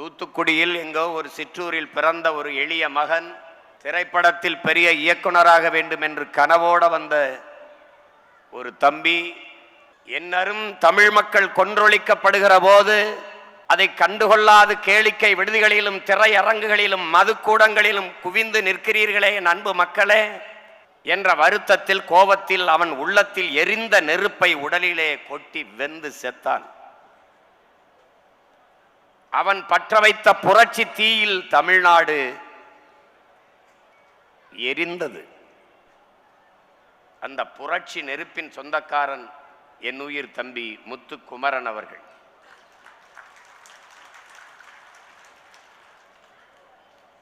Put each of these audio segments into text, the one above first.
தூத்துக்குடியில் எங்கோ ஒரு சிற்றூரில் பிறந்த ஒரு எளிய மகன் திரைப்படத்தில் பெரிய இயக்குனராக வேண்டும் என்று கனவோட வந்த ஒரு தம்பி என்னரும் தமிழ் மக்கள் கொன்றொழிக்கப்படுகிற போது அதை கண்டுகொள்ளாது கேளிக்கை விடுதிகளிலும் திரையரங்குகளிலும் மதுக்கூடங்களிலும் குவிந்து நிற்கிறீர்களே என் அன்பு மக்களே என்ற வருத்தத்தில் கோபத்தில் அவன் உள்ளத்தில் எரிந்த நெருப்பை உடலிலே கொட்டி வெந்து செத்தான். அவன் பற்ற வைத்த புரட்சி தீயில் தமிழ்நாடு எரிந்தது. அந்த புரட்சி நெருப்பின் சொந்தக்காரன் என் உயிர் தம்பி முத்துக்குமரன் அவர்கள்.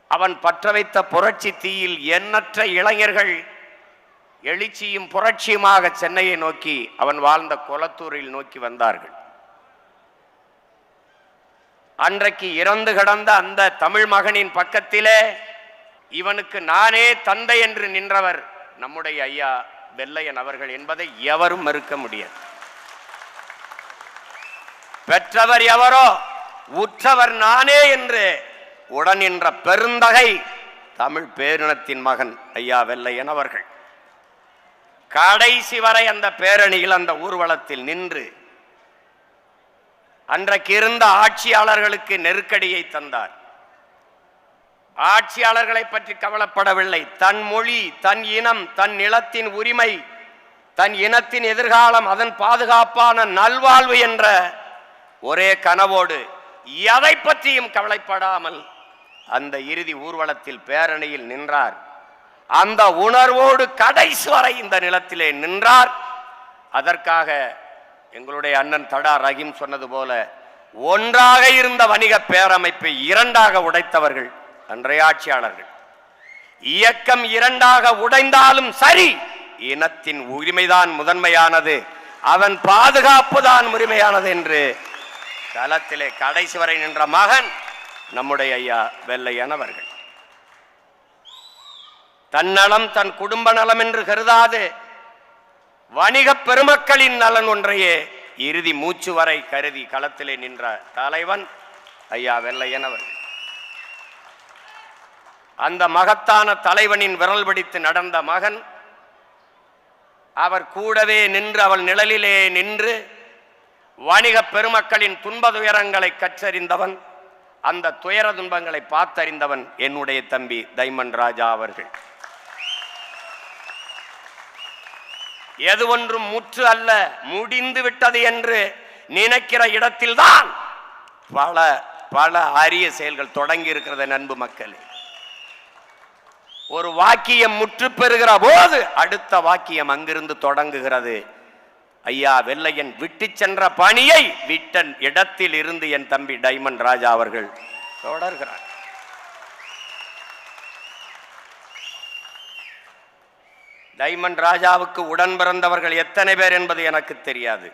அவன் பற்ற வைத்த புரட்சி தீயில் எண்ணற்ற இளைஞர்கள் எழுச்சியும் புரட்சியுமாக சென்னையை நோக்கி அவன் வாழ்ந்த கொளத்தூரில் நோக்கி வந்தார்கள். அன்றைக்கு இறந்து கிடந்த அந்த தமிழ் மகனின் பக்கத்திலே இவனுக்கு நானே தந்தை என்று நின்றவர் நம்முடைய ஐயா வெள்ளையன் அவர்கள் என்பதை எவரும் மறுக்க முடியாது. பெற்றவர் எவரோ உற்றவர் நானே என்று உடன் நின்ற பெருந்தகை தமிழ் பேரினத்தின் மகன் ஐயா வெள்ளையன் அவர்கள். கடைசி வரை அந்த பேரணியில் அந்த ஊர்வலத்தில் நின்று அன்றைக்கு இருந்த ஆட்சியாளர்களுக்கு நெருக்கடியை தந்தார். ஆட்சியாளர்களை பற்றி கவலைப்படவில்லை. தன் மொழி தன் இனம் தன் நிலத்தின் உரிமை தன் இனத்தின் எதிர்காலம் அதன் பாதுகாப்பான நல்வாழ்வு என்ற ஒரே கனவோடு எதை பற்றியும் கவலைப்படாமல் அந்த இறுதி ஊர்வலத்தில் பேரணியில் நின்றார். அந்த உணர்வோடு கடைசி வரை இந்த நிலத்திலே நின்றார். அதற்காக எங்களுடைய அண்ணன் தடா ரஹீம் சொன்னது போல ஒன்றாக இருந்த வணிக பேரமைப்பை இரண்டாக உடைத்தவர்கள் அன்றைய ஆட்சியாளர்கள். இயக்கம் இரண்டாக உடைந்தாலும் சரி இனத்தின் உரிமைதான் முதன்மையானது அவன் பாதுகாப்பு தான் உரிமையானது என்று களத்திலே கடைசி வரை நின்ற மகன் நம்முடைய ஐயா வெள்ளையனவர்கள். தன்னலம் தன் குடும்ப நலம் என்று கருதாது வணிக பெருமக்களின் நலன் ஒன்றையே இறுதி மூச்சு வரை கருதி களத்திலே நின்ற தலைவன் ஐயா வெள்ளையன் அந்த மகத்தான தலைவனின் விரல் பிடித்து நடந்த மகன் அவர் கூடவே நின்று அவள் நிழலிலே நின்று வணிக பெருமக்களின் துன்ப துயரங்களை கற்றறிந்தவன் அந்த துயர துன்பங்களை பார்த்தறிந்தவன் என்னுடைய தம்பி தைமன் ராஜா அவர்கள். எது ஒன்றும் முற்று அல்ல முடிந்து விட்டது என்று நினைக்கிற இடத்தில்தான் பல பல அரிய செயல்கள் தொடங்கி இருக்கிறது நண்பு மக்களே. ஒரு வாக்கியம் முற்று பெறுகிற போது அடுத்த வாக்கியம் அங்கிருந்து தொடங்குகிறது. ஐயா வெள்ளையன் விட்டு சென்ற பணியை விட்ட இடத்தில் இருந்து என் தம்பி டைமண்ட் ராஜா அவர்கள் தொடர்கிறார். டைமண்ட் ராஜாவுக்கு உடன் பிறந்தவர்கள் எத்தனை பேர் என்பது எனக்கு தெரியாது.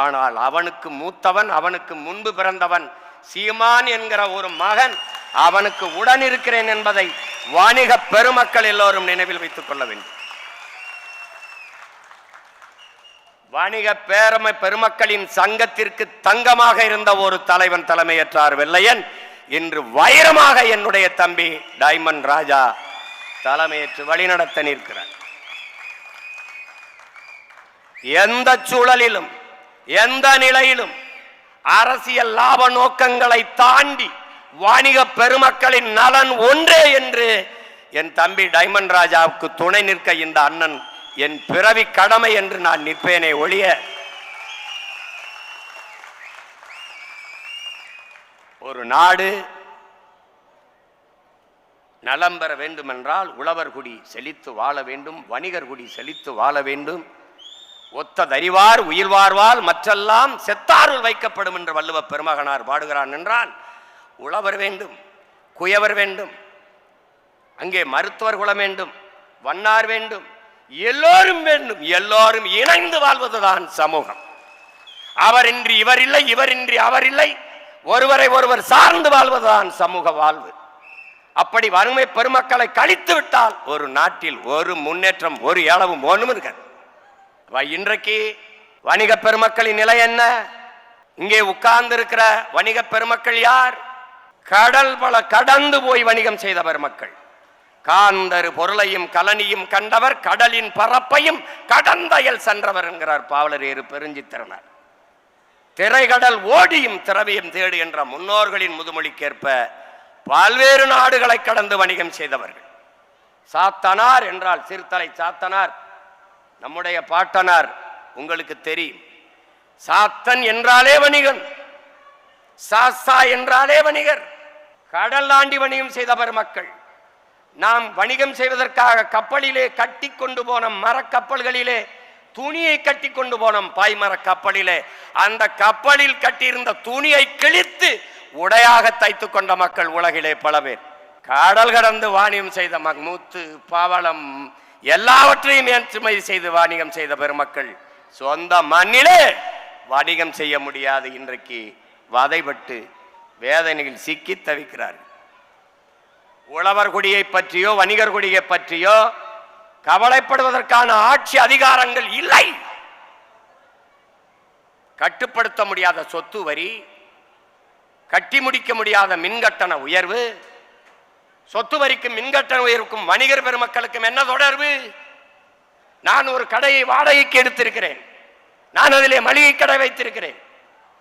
ஆனால் அவனுக்கு மூத்தவன் அவனுக்கு முன்பு பிறந்தவன் சீமான் என்கிற ஒரு மகன் அவனுக்கு உடன் இருக்கிறேன் என்பதை வாணிக பெருமக்கள் எல்லோரும் நினைவில் வைத்துக் கொள்ள வேண்டும். வணிக பேரமை பெருமக்களின் சங்கத்திற்கு தங்கமாக இருந்த ஒரு தலைவன் தலைமையற்றார் வெள்ளையன். இன்று வைரமாக என்னுடைய தம்பி டைமண்ட் ராஜா தலைமையேற்று வழிநடத்த நிற்கிறார். எந்த சூழலிலும் எந்த நிலையிலும் அரசியல் லாப நோக்கங்களை தாண்டி வாணிக பெருமக்களின் நலன் ஒன்றே என்று என் தம்பி டைமண்ட் ராஜாவுக்கு துணை நிற்க இந்த அண்ணன் என் பிறவி கடமை என்று நான் நிற்பேனே ஒழிய ஒரு நாடு நலம் பெற வேண்டுமென்றால் உழவர் குடி செழித்து வாழ வேண்டும் வணிகர் குடி செழித்து வாழ வேண்டும். ஒத்த தறிவார் உயிர் வாழ்வால் மற்றெல்லாம் செத்தாருள் வைக்கப்படும் என்று வள்ளுவ பெருமகனார் பாடுகிறான் என்றால் உழவர் வேண்டும் குயவர் வேண்டும் அங்கே மருத்துவர் குலம் வேண்டும் வண்ணார் வேண்டும் எல்லோரும் வேண்டும் எல்லோரும் இணைந்து வாழ்வதுதான் சமூகம். அவரின்றி இவர் இல்லை இவரின்றி அவர் இல்லை ஒருவரை ஒருவர் சார்ந்து வாழ்வதுதான் சமூக வாழ்வு. அப்படி வறுமை பெருமக்களை கழித்து விட்டால் ஒரு நாட்டில் ஒரு முன்னேற்றம் ஒரு இளவும் ஒன்றும் இருக்காது. இன்றைக்கு வணிக பெருமக்களின் நிலை என்ன? இங்கே உட்கார்ந்து இருக்கிற வணிக பெருமக்கள் யார்? கடல் பல கடந்து போய் வணிகம் செய்தவர் மக்கள் காந்தரு பொருளையும் கலனியும் கண்டவர் கடலின் பரப்பையும் கடந்தயல் சென்றவர் என்கிறார் பாவலரேறு பெருஞ்சித்திரனார். திரைகடல் ஓடியும் திரவியம் தேடு என்ற முன்னோர்களின் முதுமொழிக்கேற்ப பல்வேறு நாடுகளை கடந்து வணிகம் செய்தவர்கள். சாத்தனார் என்றால் சிறுத்தலை சாத்தனார் நம்முடைய பாட்டனார் உங்களுக்கு தெரியும். சாத்தன் என்றாலே வணிகன். சாஸ்தா என்றாலே வணிகர். கடல் ஆண்டி வணிகம் செய்தவர் மக்கள் நாம் வணிகம் செய்வதற்காக கப்பலிலே கட்டி கொண்டு போன மரக்கப்பல்களிலே துணியை கட்டி கொண்டு போனோம் பாய்மர கப்பலிலே அந்த கப்பலில் கட்டியிருந்த துணியை கிழித்து உடையாக தைத்து கொண்ட மக்கள் உலகிலே பல பேர். கடல் கடந்து வாணியம் செய்த மக்மூத்து பவளம் எல்லாவற்றையும் ஏற்றுமதி செய்து வாணிகம் செய்த பெருமக்கள் சொந்த மண்ணிலே வணிகம் செய்ய முடியாது இன்றைக்கு. வதைபட்டு வேதனையில் சிக்கி தவிக்கிறார்கள். உழவர் குடியை பற்றியோ வணிகர் குடியை பற்றியோ கவலைப்படுவதற்கான ஆட்சி அதிகாரங்கள் இல்லை. கட்டுப்படுத்த முடியாத சொத்து வரி கட்டி முடிக்க முடியாத மின்கட்டண உயர்வு சொத்து வரிக்கும் மின்கட்டண உயர்வுக்கும் வணிகர் பெருமக்களுக்கும் என்ன தொடர்பு? நான் ஒரு கடையை வாடகைக்கு எடுத்திருக்கிறேன். நான் அதிலே மளிகை கடை வைத்திருக்கிறேன்.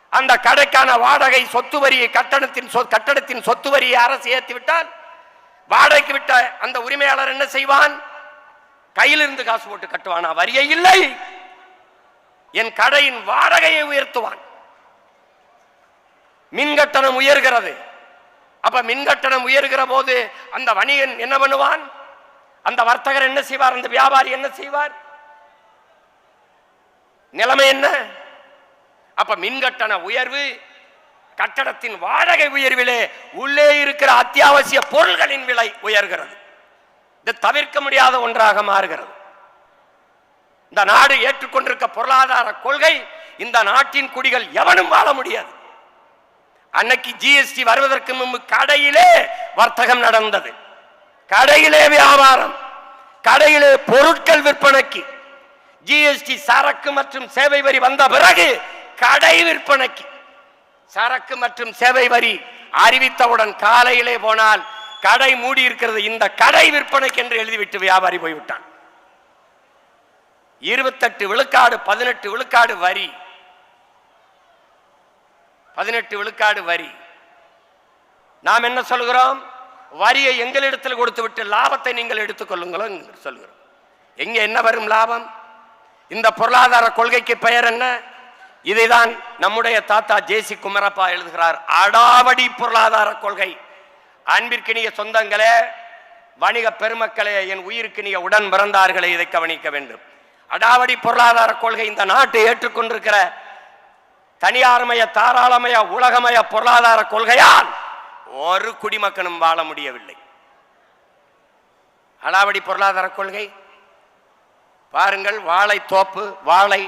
அந்த கடைக்கான வாடகை சொத்து வரியை கட்டணத்தின் கட்டடத்தின் சொத்து வரியை அரசு ஏற்றி விட்டால் வாடகைக்கு விட்ட அந்த உரிமையாளர் என்ன செய்வான்? கையிலிருந்து காசு போட்டு கட்டுவானா? வரியை இல்லை. என் கடையின் வாடகையை உயர்த்துவான். மின் கட்டணம் உயர்கிறது. அப்ப மின் கட்டணம் உயர்கிற போது அந்த வணிகன் என்ன பண்ணுவான்? அந்த வர்த்தகர் என்ன செய்வார்? அந்த வியாபாரி என்ன செய்வார்? நிலைமை என்ன? அப்ப மின் கட்டண உயர்வு கட்டடத்தின் வாடகை உயர்விலே உள்ளே இருக்கிற அத்தியாவசிய பொருள்களின் விலை உயர்கிறது. இது தவிர்க்க முடியாத ஒன்றாக மாறுகிறது. இந்த நாடு ஏற்றுக்கொண்டிருக்க பொருளாதார கொள்கை இந்த நாட்டின் குடிகள் எவனும் வாழ முடியாது. அன்னைக்கு ஜிஎஸ்டி வருவதற்கு முன்பு கடையிலே வர்த்தகம் நடந்தது. கடையிலே வியாபாரம் கடையிலே பொருட்கள் விற்பனைக்கு. ஜிஎஸ்டி சரக்கு மற்றும் சேவை வரி வந்த பிறகு கடை விற்பனைக்கு. சரக்கு மற்றும் சேவை வரி அறிவித்தவுடன் காலையிலே போனால் கடை மூடி இருக்கிறது. இந்த கடை விற்பனைக்கு என்று எழுதிவிட்டு வியாபாரி போய்விட்டான். இருபத்தெட்டு விழுக்காடு பதினெட்டு விழுக்காடு வரி. பதினெட்டு விழுக்காடு வரி. நாம் என்ன சொல்கிறோம்? வரியை எங்களிடத்தில் கொடுத்து விட்டு லாபத்தை நீங்கள் எடுத்துக்கொள்ளுங்களோ என்று சொல்கிறோம். எங்க என்ன வரும் லாபம்? இந்த பொருளாதார கொள்கைக்கு பெயர் என்ன? இதைதான் நம்முடைய தாத்தா ஜேசி குமரப்பா எழுதுகிறார். அடாவடி பொருளாதார கொள்கை. அன்பிற்கினிய சொந்தங்களே வணிக பெருமக்களே என் உயிருக்கினிய உடன் பிறந்தார்களே இதை கவனிக்க வேண்டும். அடாவடி பொருளாதார கொள்கை இந்த நாட்டை ஏற்றுக்கொண்டிருக்கிற தனியார்மய தாராளமய உலகமய பொருளாதார கொள்கையால் ஒரு குடிமக்கனும் வாழ முடியவில்லை. அடாவடி பொருளாதார கொள்கை? பாருங்கள் வாழை தோப்பு வாழை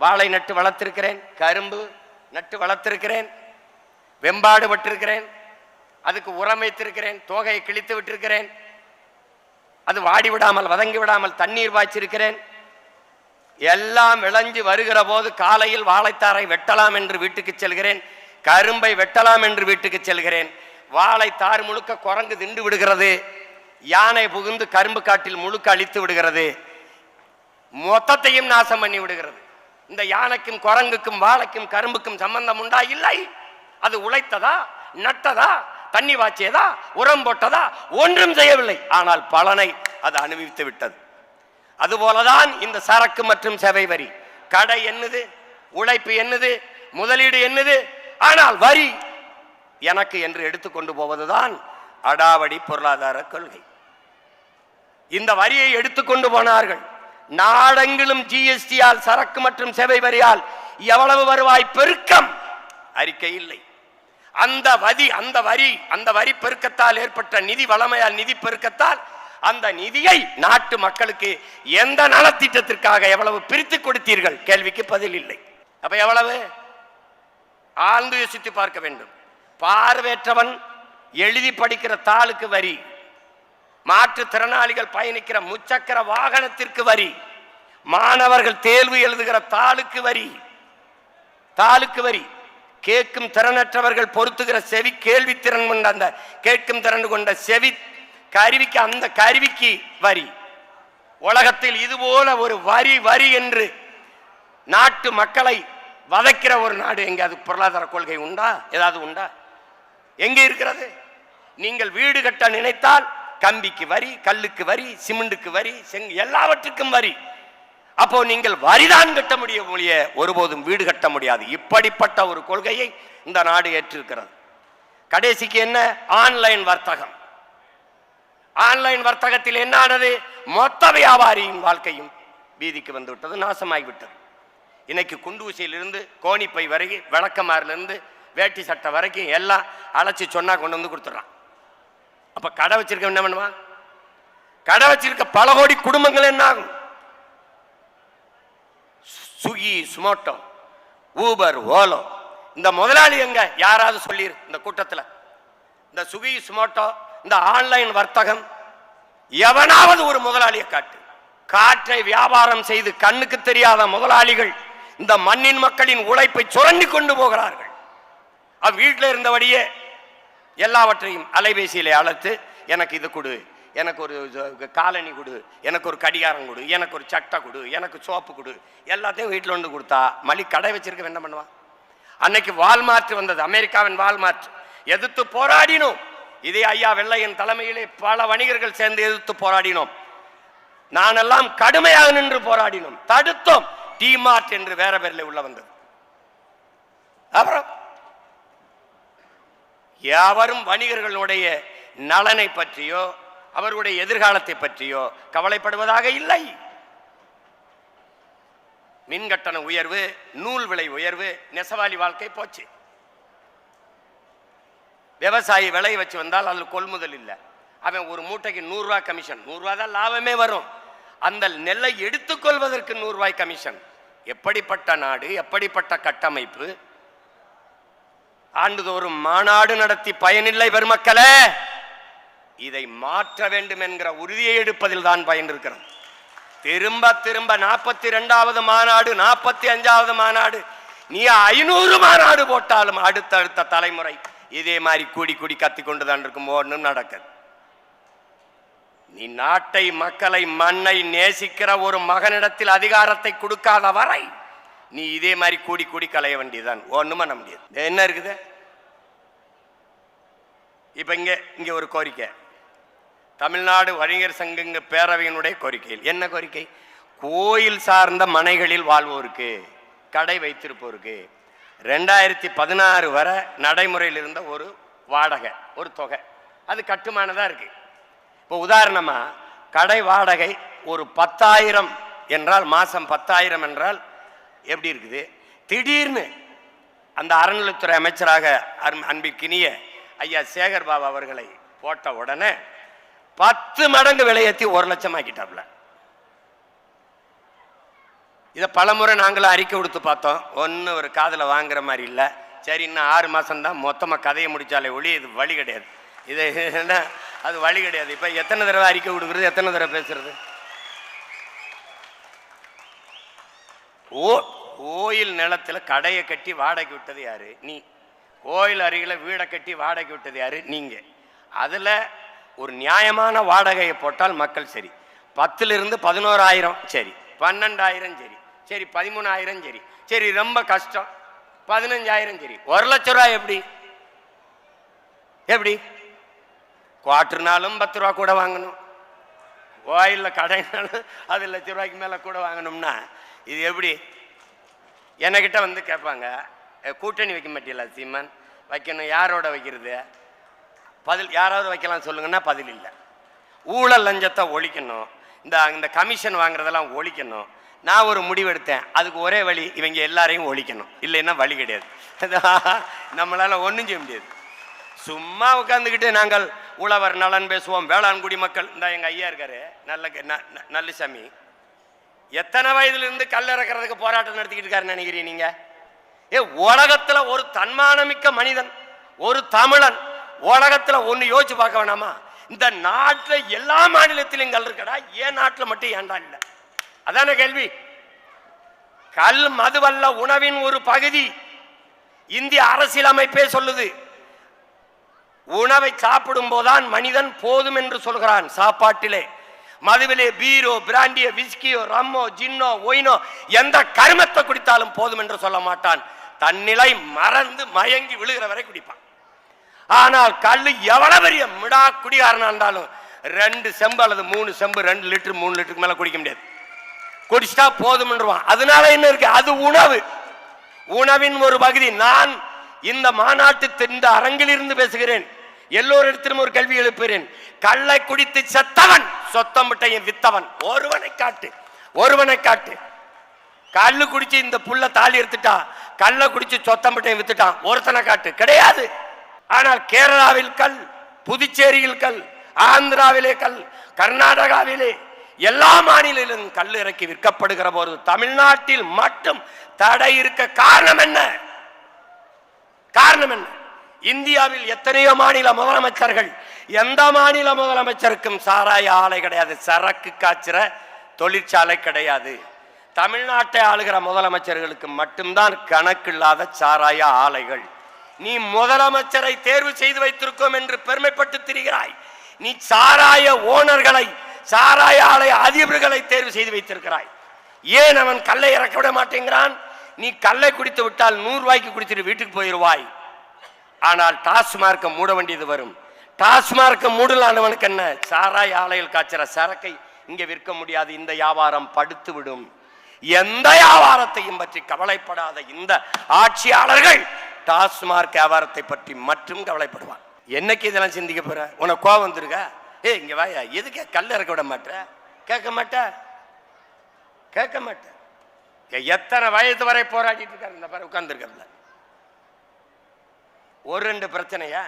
வாழை நட்டு வளர்த்திருக்கிறேன் கரும்பு நட்டு வளர்த்திருக்கிறேன் வெம்பாடு பட்டிருக்கிறேன் அதுக்கு உரம் வைத்திருக்கிறேன் தோகையை கிழித்து விட்டிருக்கிறேன் அது வாடி விடாமல் வதங்கி விடாமல் தண்ணீர் பாய்ச்சிருக்கிறேன் எல்லாம் விளைஞ்சு வருகிற போது காலையில் வாழைத்தாரை வெட்டலாம் என்று வீட்டுக்கு செல்கிறேன் கரும்பை வெட்டலாம் என்று வீட்டுக்கு செல்கிறேன். வாழைத்தார் முழுக்க குரங்கு திண்டு விடுகிறது யானை புகுந்து கரும்பு காட்டில் முழுக்க அழித்து விடுகிறது. மொத்தத்தையும் நாசம் பண்ணி விடுகிறது. இந்த யானைக்கும் குரங்குக்கும் வாழைக்கும் கரும்புக்கும் சம்பந்தம் உண்டா? இல்லை. அது உழைத்ததா? நட்டதா? தண்ணி வாச்சியதா உரம் போட்டதா? ஒன்றும் செய்யவில்லை. ஆனால் பலனை அது அனுபவித்து விட்டது. அதுபோலதான் இந்த சரக்கு மற்றும் சேவை வரி. கடை என்னது? உழைப்பு என்னது? முதலீடு என்னது? ஆனால் வரி எனக்கு என்று எடுத்துக்கொண்டு போவதுதான் அடாவடி பொருளாதார கொள்கை. இந்த வரியை எடுத்துக்கொண்டு போனார்கள். நாடெங்கிலும் ஜிஎஸ்டியால் சரக்கு மற்றும் சேவை வரியால் எவ்வளவு வருவாய் பெருக்கம்? அறிக்கை இல்லை. அந்த வரி அந்த வரி அந்த வரி பெருக்கத்தால் ஏற்பட்ட நிதி வளமையால் நிதி பெருக்கத்தால் அந்த நிதியை நாட்டு மக்களுக்கு எந்த நலத்திட்டத்திற்காக எவ்வளவு பிரித்து கொடுத்தீர்கள்? கேள்விக்கு பதில் இல்லை. அப்ப எவ்வளவு? ஆழ்ந்து யோசித்து பார்க்க வேண்டும். பார்வையற்றவன் எழுதி படிக்கிற தாளுக்கு வரி. மாற்றுத்திறனாளிகள் பயணிக்கிற முச்சக்கர வாகனத்திற்கு வரி. மாணவர்கள் தேர்வு எழுதுகிற தாளுக்கு வரி. தாளுக்கு வரி. கேட்கும் திறனற்றவர்கள் பொருத்துகிற செவி கேள்வி திறன் கொண்ட அந்த கேட்கும் திறன் கொண்ட செவி கருவிக்கு அந்த கருவிக்கு வரி. உலகத்தில் இதுபோல ஒரு வரி வரி என்று நாட்டு மக்களை வதைக்கிற ஒரு நாடு எங்கேயாவது பொருளாதார கொள்கை உண்டா? ஏதாவது உண்டா? எங்கே இருக்கிறது? நீங்கள் வீடு கட்ட நினைத்தால் கம்பிக்கு வரி கல்லுக்கு வரி சிமெண்டுக்கு வரி செங் எல்லாவற்றுக்கும் வரி. அப்போ நீங்கள் வரிதான் கட்ட முடிய ஒழிய ஒருபோதும் வீடு கட்ட முடியாது. இப்படிப்பட்ட ஒரு கொள்கையை இந்த நாடு ஏற்றிருக்கிறது. கடைசிக்கு என்ன? ஆன்லைன் வர்த்தகம். ஆன்லைன் வர்த்தகத்தில் என்ன ஆனது மொத்த வியாபாரியின் வாழ்க்கையும் வீதிக்கு வந்து விட்டது நாசமாகிவிட்டது இன்னைக்கு குண்டூசியிலிருந்து கோணிப்பை வரைக்கும் விளக்கமாரிலிருந்து வேட்டி சட்டை வரைக்கும் எல்லாம் அழைச்சி சொன்னால் கொண்டு வந்து கொடுத்துட்றான். அப்போ கடை வச்சிருக்க என்ன பண்ணுவான் கடை வச்சிருக்க பல கோடி குடும்பங்கள் என்ன ஆகும்? சுகி சுமோட்டோ ஊபர் ஓலோ இந்த முதலாளி எங்க? யாராவது சொல்லிடு இந்த கூட்டத்தில். இந்த சுகி சுமோட்டோ இந்த ஆன்லைன் வர்த்தகம் எவனாவது ஒரு முதலாளியை காட்டு. காற்றை வியாபாரம் செய்து கண்ணுக்கு தெரியாத முதலாளிகள் இந்த மண்ணின் மக்களின் உழைப்பை சுரண்டி கொண்டு போகிறார்கள். அவ் வீட்டில் இருந்தபடியே எல்லாவற்றையும் அலைபேசியிலே அழைத்து எனக்கு இது கொடு எனக்கு ஒரு இது- கொடு எனக்கு ஒரு கடிகாரம் கொடு எனக்கு ஒரு சட்டை கொடு எனக்கு சோப்பு கொடு எல்லாத்தையும் வீட்டில் வந்து கொடுத்தா மளி கடை வச்சிருக்க என்ன பண்ணுவான் அன்னைக்கு வால்மார்ட் வந்தது அமெரிக்காவின் வால்மார்ட். எதிர்த்து போராடினோம் இதே ஐயா வெள்ளையன் தலைமையிலே பல வணிகர்கள் சேர்ந்து எதிர்த்து போராடினோம். நானெல்லாம் கடுமையாக நின்று போராடினோம். தடுத்தோம். டிமார்ட் என்று வேற பேரில் உள்ள வந்தது. அப்புறம் யாவரும் வணிகர்களுடைய நலனை பற்றியோ அவருடைய எதிர்காலத்தை பற்றியோ கவலைப்படுவதாக இல்லை. மின் கட்டண உயர்வு நூல் விலை உயர்வு நெசவாளி வாழ்க்கை போச்சு. விவசாயி விளைய வச்சு வந்தால் அதில் கொள்முதல் இல்லை. அவன் ஒரு மூட்டைக்கு நூறுரூவா கமிஷன் நூறுரூவா தான் லாபமே வரும். அந்த நெல்லை எடுத்துக்கொள்வதற்கு நூறுரூவாய் கமிஷன் எப்படிப்பட்ட நாடு எப்படிப்பட்ட கட்டமைப்பு? ஆண்டுதோறும் மாநாடு நடத்தி பயனில்லை பெருமக்களே. இதை மாற்ற வேண்டும் என்கிற உறுதியை எடுப்பதில் தான் பயன் இருக்கிறோம் திரும்ப திரும்ப நாற்பத்தி ரெண்டாவது மாநாடு நாற்பத்தி அஞ்சாவது மாநாடு. நீ ஐநூறு மாநாடு போட்டாலும் அடுத்தடுத்த தலைமுறை இதே மாதிரி கூடி கூடி கத்தி கொண்டு தான் இருக்கும். ஒன்றும் நடக்குது. நீ நாட்டை மக்களை மண்ணை நேசிக்கிற ஒரு மகனிடத்தில் அதிகாரத்தை கொடுக்காத வரை நீ இதே மாதிரி கூடி கூடி களைய வேண்டியதுதான். ஒன்றும் பண்ண முடியாது. என்ன இருக்குது? இப்போ இங்கே இங்கே ஒரு கோரிக்கை. தமிழ்நாடு வணிகர் சங்கங்க பேரவையினுடைய கோரிக்கையில். என்ன கோரிக்கை? கோயில் சார்ந்த மனைகளில் வாழ்வோருக்கு கடை வைத்திருப்போருக்கு ரெண்டாயிரத்தி பதினாறு வரை நடைமுறையில் இருந்த ஒரு வாடகை ஒரு தொகை. அது கட்டுமானதாக இருக்கு. இப்போ உதாரணமாக கடை வாடகை ஒரு பத்தாயிரம் என்றால் மாதம் பத்தாயிரம் என்றால் எப்படி இருக்குது? திடீர்னு அந்த அறநிலைத்துறை அமைச்சராக அருண்- அன்பிற்கினிய ஐயா சேகர் பாபு அவர்களை போட்ட உடனே பத்து மடங்கு விலையேற்றி ஒரு லட்சம் ஆக்கிட்டாப்ல இதை பலமுறை நாங்களும் அறிக்கை கொடுத்து பார்த்தோம். ஒன்றும் ஒரு காதில் வாங்குற மாதிரி இல்லை. சரி இன்னும் ஆறு மாதம்தான் மொத்தமாக கதையை முடித்தாலே ஒளி இது வழி கிடையாது. இது என்ன? அது வழி கிடையாது. இப்போ எத்தனை தடவை அறிக்கை கொடுக்குறது? எத்தனை தடவை பேசுறது? ஓ கோயில் நிலத்தில் கடையை கட்டி வாடகை விட்டது யாரு? நீ. கோயில் அருகில் வீடை கட்டி வாடகை விட்டது யாரு? நீங்கள் அதில் ஒரு நியாயமான வாடகையை போட்டால் மக்கள் சரி. பத்துலேருந்து பதினோராயிரம் சரி. பன்னெண்டாயிரம் சரி. சரி பதிமூணாயிரம் சரி. சரி ரொம்ப கஷ்டம். பதினஞ்சாயிரம் சரி. ஒரு லட்ச ரூபாய் எப்படி? எப்படி? குவார்டர்னாலும் பத்து ரூபா கூட வாங்கணும். கோயிலில் கடைனாலும் அது லட்ச ரூபாய்க்கு மேலே கூட வாங்கணும்னா இது எப்படி? என்கிட்ட வந்து கேட்பாங்க கூட்டணி வைக்க மாட்டீங்களா சீமான்? வைக்கணும். யாரோட வைக்கிறது? பதில் யாராவது வைக்கலாம் சொல்லுங்கன்னா பதில் இல்லை. ஊழல் லஞ்சத்தை ஒழிக்கணும். இந்த இந்த கமிஷன் வாங்குறதெல்லாம் ஒழிக்கணும். நான் ஒரு முடிவெடுத்தேன். அதுக்கு ஒரே வழி இவங்க எல்லாரையும் ஒழிக்கணும். இல்லைன்னா வழி கிடையாது. நம்மளால் ஒன்றும் செய்ய முடியாது. சும்மா உட்காந்துக்கிட்டு நாங்கள் உழவர் நலன் பேசுவோம் வேளாண்குடி மக்கள். இந்த எங்கள் ஐயா இருக்காரு. நல்ல ந- ந- நல்லசாமி. எத்தனை வயதுலேருந்து கல் இறக்குறதுக்கு போராட்டம் நடத்திக்கிட்டு இருக்காருன்னு நினைக்கிறீங்க ஏ உலகத்தில் ஒரு தன்மானமிக்க மனிதன் ஒரு தமிழன் உலகத்தில் ஒன்று யோசிச்சு பார்க்க வேணாமா? இந்த நாட்டில் எல்லா மாநிலத்திலும் கல் இருக்கடா. ஏன் நாட்டில் மட்டும் ஏன்டா இல்லை? அதானே கேள்வி. கல் மதுவல்ல உணவின் ஒரு பகுதி இந்திய அரசியலமைப்பே சொல்லுது. உணவை சாப்பிடும் போதுதான் மனிதன் போதும் என்று சொல்கிறான் சாப்பாட்டிலே. மதுவிலே பீரோ பிராண்டியோ விஸ்கியோ ரம்மோ ஜின்னோ ஒயினோ எந்த கருமத்தை குடித்தாலும் போதும் என்று சொல்ல மாட்டான். தன்னிலை மறந்து மயங்கி விழுகிற வரை குடிப்பான். ஆனால் கல் எவ்வளவு பெரிய மிடா குடிகாரனா இருந்தாலும் ரெண்டு செம்பு அல்லது மூணு செம்பு ரெண்டு லிட்டர் மூணு லிட்டருக்கு மேல குடிக்க முடியாது. குடிச்சிட்டா போதும்ன்றுவான். அதனால என்ன இருக்கு? அது உணவு. உணவின் ஒரு பகுதி. நான் இந்த மாநாட்டு இந்த அரங்கில் இருந்து பேசுகிறேன் எல்லோரிடத்திலும் ஒரு கல்வி எழுப்புகிறேன். கள்ளை குடித்து செத்தவன் சொத்தம் விட்டையும் வித்தவன். ஒருவனை காட்டு. ஒருவனை காட்டு. கல்லு குடிச்சு இந்த புள்ள தாலி எடுத்துட்டான் கல்லை குடிச்சு சொத்தம் விட்டையும் வித்துட்டான் ஒருத்தனை காட்டு. கிடையாது. ஆனால் கேரளாவில் கல் புதுச்சேரியில் கல் ஆந்திராவிலே கல் கர்நாடகாவிலே எல்லா மாநிலத்திலும் கல் இறக்கி விற்கப்படுகிற போது தமிழ்நாட்டில் மட்டும் தடை இருக்க காரணம் என்ன? காரணம் என்ன? இந்தியாவில் எத்தனையோ மாநில முதலமைச்சர்கள் எந்த மாநில முதலமைச்சருக்கும் சாராய ஆலை கிடையாது சரக்கு காய்ச்சுற தொழிற்சாலை கிடையாது. தமிழ்நாட்டை ஆளுகிற முதலமைச்சர்களுக்கு மட்டும்தான் கணக்கில்லாத சாராய ஆலைகள். நீ முதலமைச்சரை தேர்வு செய்து வைத்திருக்கோம் என்று பெருமைப்பட்டு திரிகிறாய். நீ சாராய ஓனர்களை சாராய ஆலை அதிபர்களை தேர்வு செய்து வைத்திருக்கிறாய். ஏன் அவன் கல்லை இறக்க விட மாட்டேங்கிறான்? நீ கல்லை குடித்து விட்டால் நூறு ரூபாய்க்கு குடித்துட்டு வீட்டுக்கு போயிடுவாய் ஆனால் டாஸ்மார்க்க மூட வேண்டியது வரும். டாஸ்மார்க்க மூடலானவனுக்கு என்ன? சாராய ஆலையில் காய்ச்சற சரக்கை இங்கே விற்க முடியாது. இந்த வியாபாரம் படுத்து விடும் எந்த வியாபாரத்தையும் பற்றி கவலைப்படாத இந்த ஆட்சியாளர்கள் டாஸ்மார்க் வியாபாரத்தை பற்றி மட்டும் கவலைப்படுவான் என்னைக்கு இதெல்லாம் சிந்திக்க போற? உனக்கு கோவம் வந்துருக்க? ஏ இங்கே வாயா. எதுக்கே கல் இறக்க விட மாட்ட? கேட்க மாட்ட? கேட்க மாட்டேன் எத்தனை வயது வரை போராடிட்டு இருக்காரு? இந்த பாரு உட்காந்துருக்கல ஒரு ரெண்டு பிரச்சனையா?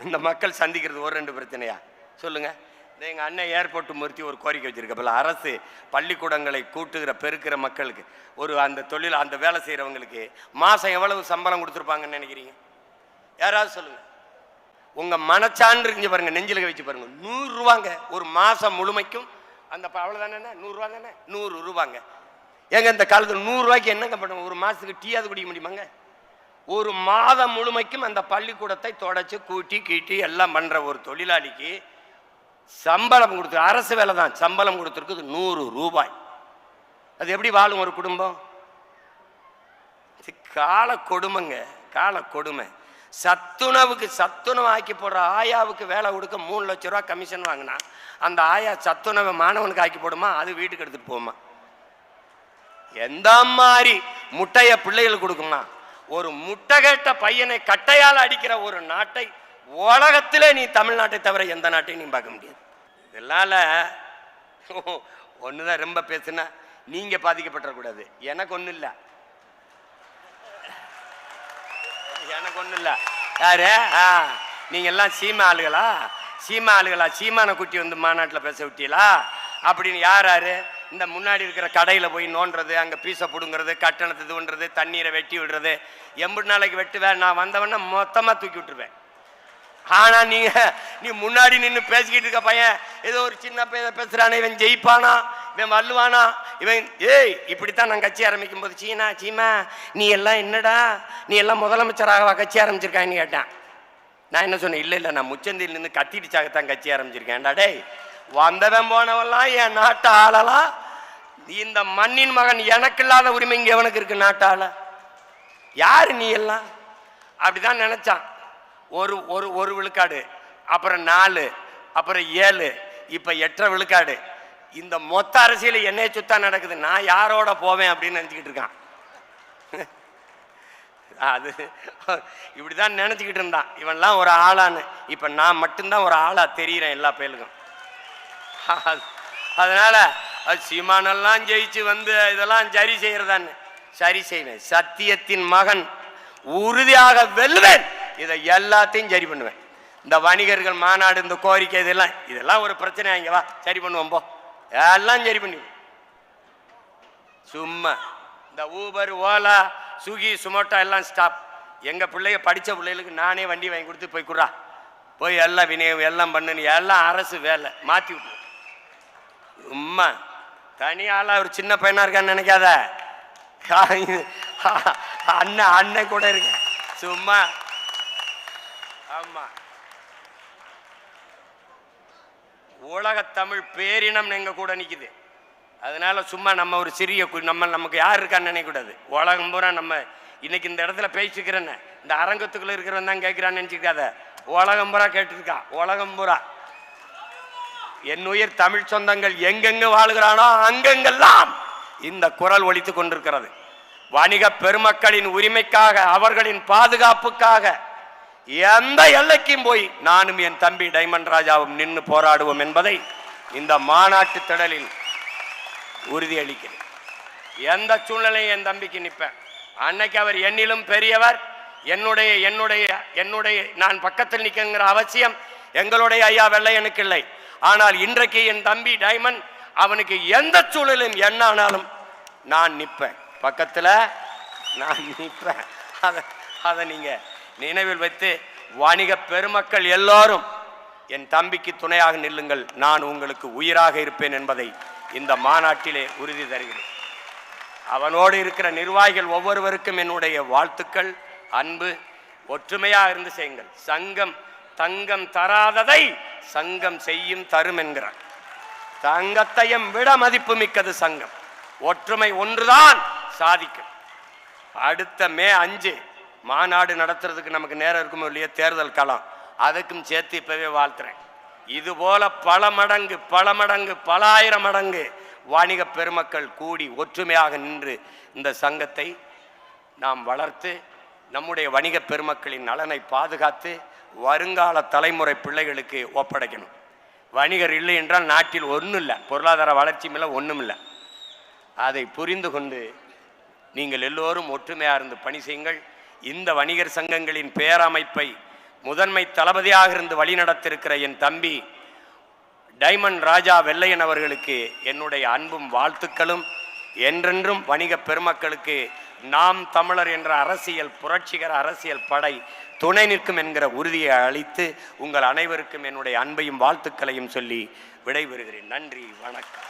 இந்த மக்கள் சந்திக்கிறது ஒரு ரெண்டு பிரச்சனையா? சொல்லுங்க. இந்த அண்ணன் ஏர்போர்ட் முறுத்தி ஒரு கோரிக்கை வச்சுருக்கப்பல அரசு பள்ளிக்கூடங்களை கூட்டுகிற பெருக்கிற மக்களுக்கு ஒரு அந்த தொழில் அந்த வேலை செய்கிறவங்களுக்கு மாதம் எவ்வளவு சம்பளம் கொடுத்துருப்பாங்கன்னு நினைக்கிறீங்க? யாராவது சொல்லுங்கள் உங்கள் மனச்சான்று இங்க பாருங்கள் நெஞ்சில் வச்சு பாருங்கள் நூறுரூவாங்க ஒரு மாதம் முழுமைக்கும். அந்த அவ்வளோதானே நூறுரூவா தானே? நூறு ரூபாங்க. ஏங்க இந்த காலத்தில் நூறுரூவாய்க்கு என்னங்க பண்ணுவோம்? ஒரு மாதத்துக்கு டீயாவது குடிக்க முடியுமாங்க? ஒரு மாதம் முழுமைக்கும் அந்த பள்ளிக்கூடத்தை தொடச்சி கூட்டி கீட்டி எல்லாம் பண்ணுற ஒரு தொழிலாளிக்கு சம்பளம் கொடுத்து அரசு வேலை தான். சம்பளம் கொடுத்துருக்குது நூறு ரூபாய். அது எப்படி வாழும் ஒரு குடும்பம்? கால கொடுமைங்க கால கொடுமை. சத்துணவுக்கு சத்துணவு ஆக்கி போடுற ஆயாவுக்கு வேலை கொடுக்க மூணு லட்ச ரூபா கமிஷன் வாங்கினா அந்த ஆயா சத்துணவை மாணவனுக்கு ஆக்கி போடுமா? அது வீட்டுக்கு எடுத்துட்டு போமா எந்த மாதிரி முட்டையை பிள்ளைகளுக்கு கொடுக்குமா ஒரு முட்டை கேட்ட பையனை கட்டையால் அடிக்கிற ஒரு நாட்டை உலகத்திலே நீ தமிழ்நாட்டை தவிர எந்த நாட்டையும் நீ பார்க்க முடியாது. இதனால தான் ரொம்ப பேசுனா நீங்கள் பாதிக்கப்பட்டுறக்கூடாது. எனக்கு ஒன்றும் இல்லை எனக்கு ஒன்றும் இல்லை யாரு? ஆ நீங்கள் எல்லாம் சீமா ஆளுகளா? சீமா ஆளுகளா? சீமான குட்டி வந்து மாநாட்டில் பேச விட்டீங்களா அப்படின்னு யார் யாரு? இந்த முன்னாடி இருக்கிற கடையில் போய் நோண்டுறது அங்கே பீசை பிடுங்கிறது கட்டணத்தை இது பண்ணுறது தண்ணீரை வெட்டி விடுறது எம்பிட்டு நாளைக்கு வெட்டுவேன் நான் வந்தவொடனே மொத்தமாக தூக்கி விட்டுருவேன். ஆனால் நீங்கள் நீ முன்னாடி நின்று பேசிக்கிட்டு இருக்க பையன் ஏதோ ஒரு சின்ன பையன் பேசுகிறானே இவன் ஜெயிப்பானா? இவன் வல்லுவானா இவன் ஏய் இப்படித்தான் நான் கட்சி ஆரம்பிக்கும் போது சீனா சீமா நீ எல்லாம் என்னடா? நீ எல்லாம் முதலமைச்சராகவா கட்சி ஆரம்பிச்சிருக்கான்னு கேட்டான். நான் என்ன சொன்னேன்? இல்லை இல்லை நான் முச்சந்தியில் நின்று கத்திடுச்சாகத்தான் கட்சி ஆரம்பிச்சிருக்கேன்டா டேய் வந்தவன் போனவெல்லாம் என் நாட்டை ஆளலாம் இந்த மண்ணின் மகன் எனக்கு இல்லாத உரிமை இங்கே எவனுக்கு இருக்கு நாட்டாள? யார் நீ எல்லாம்? அப்படிதான் நினைச்சான். ஒரு ஒரு ஒரு விழுக்காடு அப்புறம் நாலு அப்புறம் ஏழு இப்போ எட்டரை விழுக்காடு. இந்த மொத்த அரசியல் என்னைய சுத்தா நடக்குது. நான் யாரோட போவேன் அப்படின்னு நினச்சிக்கிட்டு இருக்கான். அது இப்படி தான் நினச்சிக்கிட்டு இருந்தான். இவன்லாம் ஒரு ஆளான்னு. இப்போ நான் மட்டும்தான் ஒரு ஆளாக தெரிகிறேன் எல்லா பயலுக்கும் அதனால் அது சீமானெல்லாம் ஜெயிச்சு வந்து இதெல்லாம் சரி செய்கிறதான்னு சரி செய்வேன். சத்தியத்தின் மகன் உறுதியாக வெல்லுவேன் இதை எல்லாத்தையும் சரி பண்ணுவேன். இந்த வணிகர்கள் மாநாடு இந்த கோரிக்கை இதெல்லாம் இதெல்லாம் ஒரு பிரச்சனை இங்கே வா. சரி பண்ணுவோம் போ. எல்லாம் சரி பண்ணி? சும்மா. இந்த ஊபர் ஓலா சுகி சுமோட்டோ எல்லாம் ஸ்டாப் எங்கள் பிள்ளைய படித்த பிள்ளைகளுக்கு நானே வண்டி வாங்கி கொடுத்து போய் குடுறா. போய் எல்லாம் விநியோகம் எல்லாம் பண்ணுன்னு எல்லாம் அரசு வேலை. மாற்றி விட்டு உம்மா தனி ஒரு சின்ன பையனாக இருக்கான்னு நினைக்காத. கா- அண்ணன் அண்ணன் கூட இருக்க சும்மா. ஆமாம் உலகத் தமிழ் பேரினம் எங்கள் கூட நிற்கிது அதனால் சும்மா நம்ம ஒரு சிறிய கு- நம்ம நமக்கு யார் இருக்கான்னு நினைக்கக்கூடாது. உலகம் பூரா நம்ம இன்னைக்கு இந்த இடத்துல பேசிக்கிறேன்னு இந்த அரங்கத்துக்குள்ளே இருக்கிறவன் தான் கேட்குறான்னு நினச்சிக்காத. உலகம் பூரா கேட்டிருக்கான் உலகம் பூரா. என் உயிர் தமிழ் சொந்தங்கள் எங்கெங்கு வாழ்கிறானோ அங்கெங்கெல்லாம் இந்த குரல் ஒழித்து கொண்டிருக்கிறது. வணிக பெருமக்களின் உரிமைக்காக அவர்களின் பாதுகாப்புக்காக எந்த எல்லைக்கும் போய் நானும் என் தம்பி டைமண்ட் ராஜாவும் நின்று போராடுவோம் என்பதை இந்த மாநாட்டு திடலில் உறுதியளிக்கிறேன். எந்த சூழ்நிலையும் என் தம்பிக்கு நிற்பேன்? அன்னைக்கு அவர் என்னிலும் பெரியவர். என்னுடைய என்னுடைய என்னுடைய நான் பக்கத்தில் நிற்கிற அவசியம் எங்களுடைய ஐயா வெள்ளையனுக்கு இல்லை. ஆனால் இன்றைக்கு என் தம்பி டைமண்ட் அவனுக்கு எந்த சூழலும் என்ன ஆனாலும் நான் நிற்பேன். பக்கத்தில் நான் நிற்பேன். அதை அதை நீங்கள் நினைவில் வைத்து வணிக பெருமக்கள் எல்லாரும் என் தம்பிக்கு துணையாக நில்லுங்கள். நான் உங்களுக்கு உயிராக இருப்பேன் என்பதை இந்த மாநாட்டிலே உறுதி தருகிறேன். அவனோடு இருக்கிற நிர்வாகிகள் ஒவ்வொருவருக்கும் என்னுடைய வாழ்த்துக்கள் அன்பு. ஒற்றுமையாக இருந்து செய்யுங்கள். சங்கம் தங்கம் தராததை சங்கம் செய்யும் தரும் என்கிறார். தங்கத்தையும் விட மதிப்பு மிக்கது சங்கம். ஒற்றுமை ஒன்றுதான் சாதிக்கும். அடுத்த மே அஞ்சு மாநாடு நடத்துறதுக்கு நமக்கு நேரம் இருக்குமோ இல்லையா தேர்தல் களம். அதுக்கும் சேர்த்து இப்பவே வாழ்த்துறேன். இது போல பல மடங்கு பல மடங்கு பல ஆயிரம் மடங்கு வணிக பெருமக்கள் கூடி ஒற்றுமையாக நின்று இந்த சங்கத்தை நாம் வளர்த்து நம்முடைய வணிக பெருமக்களின் நலனை பாதுகாத்து வருங்கால தலைமுறை பிள்ளைகளுக்கு ஒப்படைக்கணும். வணிகர் இல்லை என்றால் நாட்டில் ஒன்றும் இல்லை பொருளாதார வளர்ச்சியும் இல்லை ஒன்றும் இல்லை அதை புரிந்து கொண்டு நீங்கள் எல்லோரும் ஒற்றுமையாக இருந்து பணி செய்யுங்கள். இந்த வணிகர் சங்கங்களின் பேரமைப்பை முதன்மை தளபதியாக இருந்து வழிநடத்திருக்கிற என் தம்பி டைமண்ட் ராஜா வெள்ளையன் அவர்களுக்கு என்னுடைய அன்பும் வாழ்த்துக்களும். என்றென்றும் வணிக பெருமக்களுக்கு நாம் தமிழர் என்ற அரசியல் புரட்சிகர அரசியல் படை துணை நிற்கும் என்கிற உறுதியை அளித்து உங்கள் அனைவருக்கும் என்னுடைய அன்பையும் வாழ்த்துக்களையும் சொல்லி விடைபெறுகிறேன். நன்றி வணக்கம்.